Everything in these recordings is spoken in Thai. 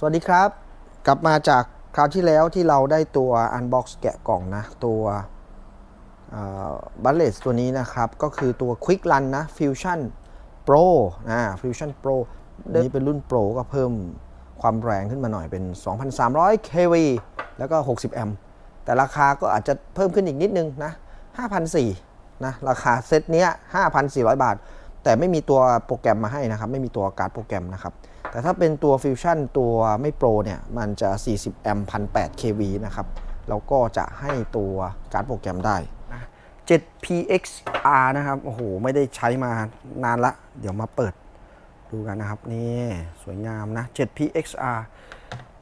สวัสดีครับ กลับมาจากคราวที่แล้วที่เราได้ตัว Unbox แกะกล่องนะ ตัวบัลเลสตัวนี้นะครับ ก็คือตัว Quick Run นะ Fusion Pro นะ Fusion Pro นี้เป็นรุ่น Pro ก็เพิ่มความแรงขึ้นมาหน่อยเป็น 2,300 kV แล้วก็ 60 แอมป์แต่ราคาก็อาจจะเพิ่มขึ้นอีกนิดนึงนะ5,400นะ ราคาเซตเนี้ย5,400 บาท แต่ไม่มีตัวโปรแกรมมาให้นะครับ ไม่มีตัวการ์ดโปรแกรมนะครับ แต่ถ้าเป็นตัวฟิวชั่นตัวไม่โปรเนี่ย มันจะ 40 แอมป์1,800 kV นะครับ แล้วก็จะให้ตัวการ์ดโปรแกรมได้นะ 7PXR นะครับ โอ้โห ไม่ได้ใช้มานานละ เดี๋ยวมาเปิดดูกันนะครับ นี่สวยงามนะ 7PXR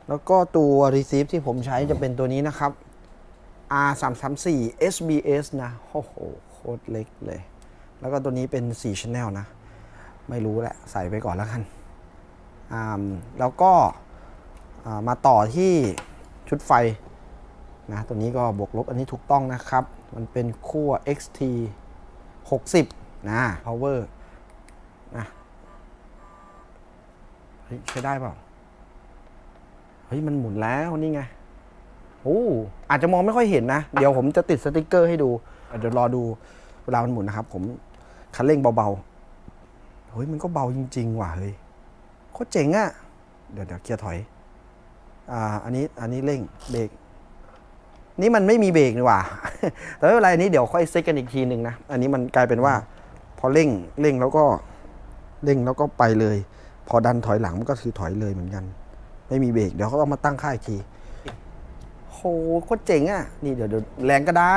แล้วก็ตัว receive ที่ผมใช้จะเป็นตัวนี้นะครับ R334 SBS นะ โอ้โห โคตรเล็กเลย แล้วก็ตัวนี้เป็น4 Channel นะ ไม่รู้แหละ ใส่ไปก่อนแล้วกันแล้วก็มาต่อที่ชุดไฟนะตัวนี้ก็บวกลบอันนี้ถูกต้องนะครับ มันเป็นขั้ว XT 60 นะ power นะเฮ้ยใช้ได้เปล่า เฮ้ย มันหมุนแล้วนี่ไงโอ้อาจจะมองไม่ค่อยเห็นนะ เดี๋ยวผมจะติดสติกเกอร์ให้ดู เดี๋ยวรอดูเวลามันหมุนนะครับผม คันเร่งเบาๆ เฮ้ยมันก็เบาจริง ๆ ว่ะเฮ้ยโคตรเจ๋งอะ่ะ เดี๋ยวเดี๋ยวเกียร์ถอย อ่า อันนี้อันนี้เร่งเบรก นี่มันไม่มีเบรกนี่ว่าแต่ไม่เป็นไรอันนี้เดี๋ยวค่อยเซ็ตกันอีกทีหนึ่งนะ อันนี้มันกลายเป็นว่า พอเร่งเร่งแล้วก็เร่งแล้วก็ไปเลย พอดันถอยหลังมันก็คือถอยเลยเหมือนกัน ไม่มีเบรกเดี๋ยวเขาต้องมาตั้งค่าอีกทีโหโคตรเจ๋งอะ นี่เดี๋ยวเดี๋ยวแรงก็ได้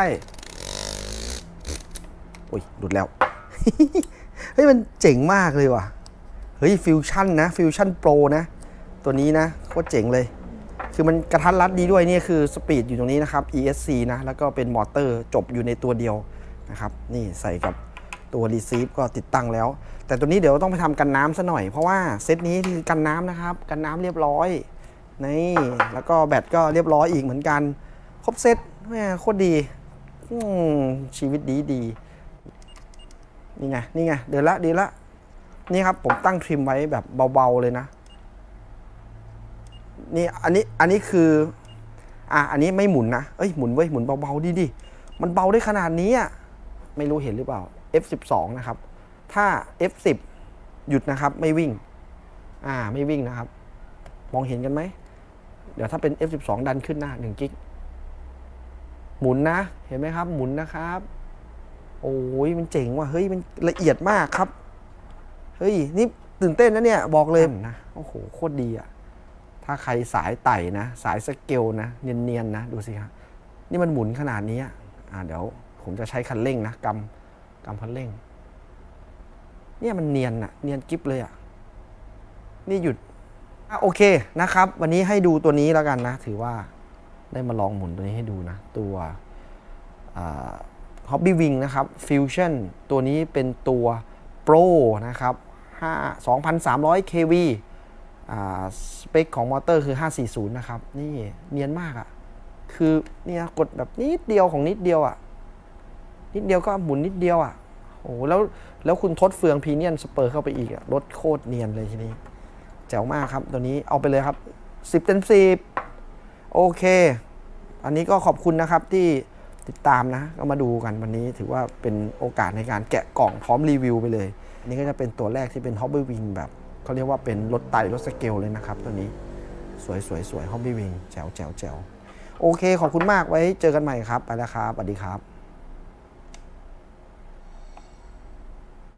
อุ้ยหลุดแล้ว เฮ้ยมันเจ๋งมากเลยว่ะ เฮ้ยฟิวชั่นนะฟิวชั่นโปรนะ ตัวนี้นะโคตรเจ๋งเลย คือมันกระทัดรัดดีด้วยนี่คือสปีดอยู่ตรงนี้นะครับ ESC นะ แล้วก็เป็นมอเตอร์จบอยู่ในตัวเดียวนะครับ นี่ใส่กับตัว Receive ก็ติดตั้งแล้ว แต่ตัวนี้เดี๋ยวต้องไปทำกันน้ำซะหน่อย เพราะว่าเซตนี้คือกันน้ำนะครับ กันน้ำเรียบร้อย นี่ แล้วก็แบตก็เรียบร้อยอีกเหมือนกัน ครบเซตแม่โคตรดีอืชีวิตดีดี นี่ไง นี่ไง เดี๋ยวละดีละ นี่ครับ ผมตั้งทริมไว้แบบเบาๆเลยนะ นี่ อันนี้ อันนี้คือ อะ อันนี้ไม่หมุนนะ เอ้ย หมุนไว้ย หมุนเบาๆดีดิ มันเบาได้ขนาดนี้อะ ไม่รู้เห็นหรือเปล่า F12 นะครับ ถ้า F10 หยุดนะครับ ไม่วิ่ง อ่า ไม่วิ่งนะครับ มองเห็นกันไหม เดี๋ยวถ้าเป็น F12 ดันขึ้นหน้า1กิก หมุนนะ เห็นไหมครับ หมุนนะครับ โอ้ยมันเจ๋งว่ะเฮ้ยมันละเอียดมากครับ เฮ้ยนี่ตื่นเต้นนะเนี่ยบอกเลยนะโอ้โหโคตรดีอะถ้าใครสายไต่นะ สายสเกลนะเนียนๆนะดูสิครับนี่มันหมุนขนาดนี้อะอ่าเดี๋ยวผมจะใช้คันเร่งนะกำกำคันเร่ง เนี่ยมันเนียนอะเนียนกิฟเลยอะนี่หยุดอะโอเคนะครับ วันนี้ให้ดูตัวนี้แล้วกันนะ ถือว่าได้มาลองหมุนตัวนี้ให้ดูนะ ตัว ฮอบบี้วิงนะครับฟิวชั่นตัวนี้เป็นตัว Pro นะครับ5 2,300 kV สเปคของมอเตอร์คือ 540 นะครับ นี่เนียนมากอะ่ะ คือเนี่ยกดแบบนิดเดียวของนิดเดียวอะ่ะ นิดเดียวก็หมุนนิดเดียวอะ่ะโอ้แล้วแล้วคุณทดเฟืองพีเนียนสเปอร์เข้าไปอีกอะรถโคตรเนียนเลยทีนี้ แจ๋วมากครับ ตัวนี้เอาไปเลยครับ 10เต็ม10 โอเค อันนี้ก็ขอบคุณนะครับที่ ติดตามนะก็มาดูกันวันนี้ถือว่าเป็นโอกาสในการแกะกล่องพร้อมรีวิวไปเลย อันนี้ก็จะเป็นตัวแรกที่เป็นฮอบบี้วิงแบบเขาเรียกว่าเป็นรถไต่รถสเกลเลยนะครับ ตัวนี้สวยสวยสวยฮอบบี้วิงแจ๋วแจ๋วแจ๋วโอเค ขอบคุณมากไว้เจอกันใหม่ครับ ไปแล้วครับสวัสดีครับ